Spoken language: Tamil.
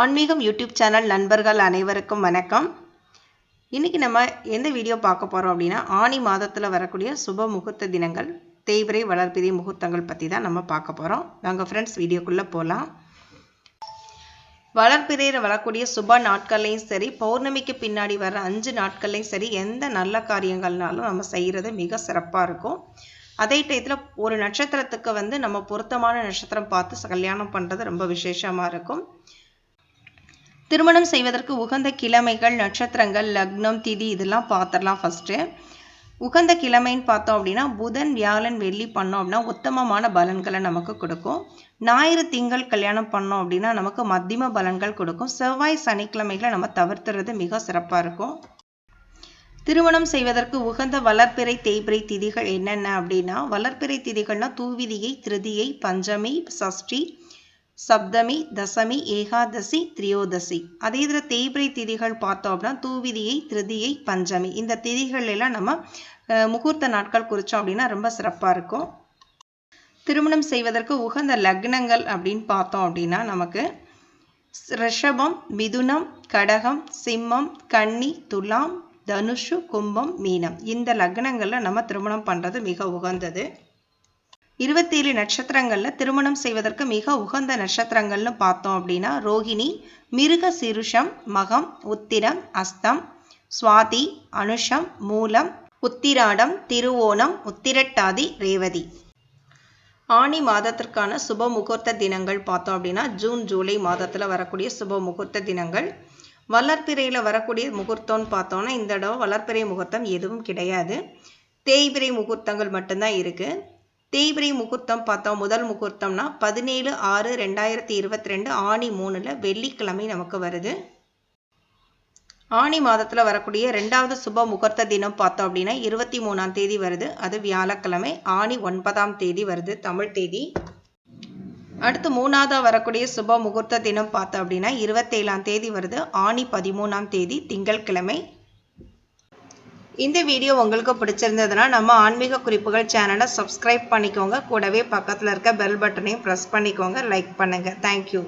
ஆன்மீகம் யூடியூப் சேனல் நண்பர்கள் அனைவருக்கும் வணக்கம். இன்றைக்கி நம்ம எந்த வீடியோ பார்க்க போகிறோம் அப்படின்னா ஆணி மாதத்தில் வரக்கூடிய சுப முகூர்த்த தினங்கள் தேய்பிரை வளர்பிறை முகூர்த்தங்கள் பற்றி தான் நம்ம பார்க்க போகிறோம் நாங்கள் ஃப்ரெண்ட்ஸ் வீடியோக்குள்ளே போகலாம் வளர்பிறையில் வரக்கூடிய சுப நாட்கள்லையும் சரி பௌர்ணமிக்கு பின்னாடி வர அஞ்சு நாட்கள்லையும் சரி எந்த நல்ல காரியங்கள்னாலும் நம்ம செய்கிறது மிக சிறப்பாக இருக்கும். அதே டயத்தில் ஒரு நட்சத்திரத்துக்கு வந்து நம்ம பொருத்தமான நட்சத்திரம் பார்த்து கல்யாணம் பண்ணுறது ரொம்ப விசேஷமாக இருக்கும். திருமணம் செய்வதற்கு உகந்த கிழமைகள் நட்சத்திரங்கள் லக்னம் திதி இதெல்லாம் பார்த்துடலாம் ஃபஸ்ட்டு உகந்த கிழமைன்னு பார்த்தோம் அப்படின்னா புதன் வியாழன் வெள்ளி பண்ணோம் அப்படின்னா உத்தமமான பலன்களை நமக்கு கொடுக்கும். ஞாயிறு திங்கள் கல்யாணம் பண்ணோம் அப்படின்னா நமக்கு மத்தியம பலன்கள் கொடுக்கும். செவ்வாய் சனிக்கிழமைகளை நம்ம தவிர்த்துறது மிக சிறப்பாக இருக்கும். திருமணம் செய்வதற்கு உகந்த வளர்ப்பிறை தேய்பிறை திதிகள் என்னென்ன அப்படின்னா வளர்ப்பிறை திதிகள்னா தூவிதியை திருதியை பஞ்சமி சஷ்டி சப்தமி தசமி ஏகாதசி திரியோதசி. அதே இதில் தேய்பிரை திதிகள் பார்த்தோம் அப்படின்னா தூவிதியை திருதியை பஞ்சமி. இந்த திதிகள் எல்லாம் நம்ம முகூர்த்த நாட்கள் குறித்தோம் அப்படின்னா ரொம்ப சிறப்பாக இருக்கும். திருமணம் செய்வதற்கு உகந்த லக்னங்கள் அப்படின்னு பார்த்தோம் அப்படின்னா நமக்கு ரிஷபம் மிதுனம் கடகம் சிம்மம் கன்னி துலாம் தனுஷு கும்பம் மீனம். இந்த லக்னங்களில் நம்ம திருமணம் பண்ணுறது மிக உகந்தது. இருபத்தேழு நட்சத்திரங்களில் திருமணம் செய்வதற்கு மிக உகந்த நட்சத்திரங்கள்னு பார்த்தோம் அப்படின்னா ரோகிணி மிருக சிருஷம் மகம் உத்திரம் அஸ்தம் சுவாதி அனுஷம் மூலம் உத்திராடம் திருவோணம் உத்திரட்டாதி ரேவதி. ஆணி மாதத்திற்கான சுப முகூர்த்த தினங்கள் பார்த்தோம் அப்படின்னா ஜூன் ஜூலை மாதத்தில் வரக்கூடிய சுப முகூர்த்த தினங்கள். வளர்ப்பிறையில் வரக்கூடிய முகூர்த்தம்னு பார்த்தோன்னா இந்த தடவை வளர்ப்பிறை முகூர்த்தம் எதுவும் கிடையாது. தேய்பிறை முகூர்த்தங்கள் மட்டும்தான் இருக்குது தேய்பிரை முகூர்த்தம் பார்த்தோம். முதல் முகூர்த்தம்னா பதினேழு ஆறு ரெண்டாயிரத்தி இருபத்தி ரெண்டு ஆணி மூணில் வெள்ளிக்கிழமை நமக்கு வருது. ஆணி மாதத்தில் வரக்கூடிய ரெண்டாவது சுப முகூர்த்த தினம் பார்த்தோம் அப்படின்னா இருபத்தி மூணாம் தேதி வருது. அது வியாழக்கிழமை ஆணி ஒன்பதாம் தேதி வருது தமிழ் தேதி. அடுத்து மூணாவதாக வரக்கூடிய சுப முகூர்த்த தினம் பார்த்தோம் அப்படின்னா இருபத்தேழாம் தேதி வருது. ஆணி பதிமூணாம் தேதி திங்கட்கிழமை இந்த வீடியோ உங்களுக்கு பிடிச்சிருந்ததுன்னா நம்ம ஆன்மீக குறிப்புகள் சேனலை சப்ஸ்கிரைப் பண்ணிக்கோங்க. கூடவே பக்கத்தில் இருக்க பெல் பட்டனையும் ப்ரெஸ் பண்ணிக்கோங்க. லைக் பண்ணுங்கள் தேங்க்யூ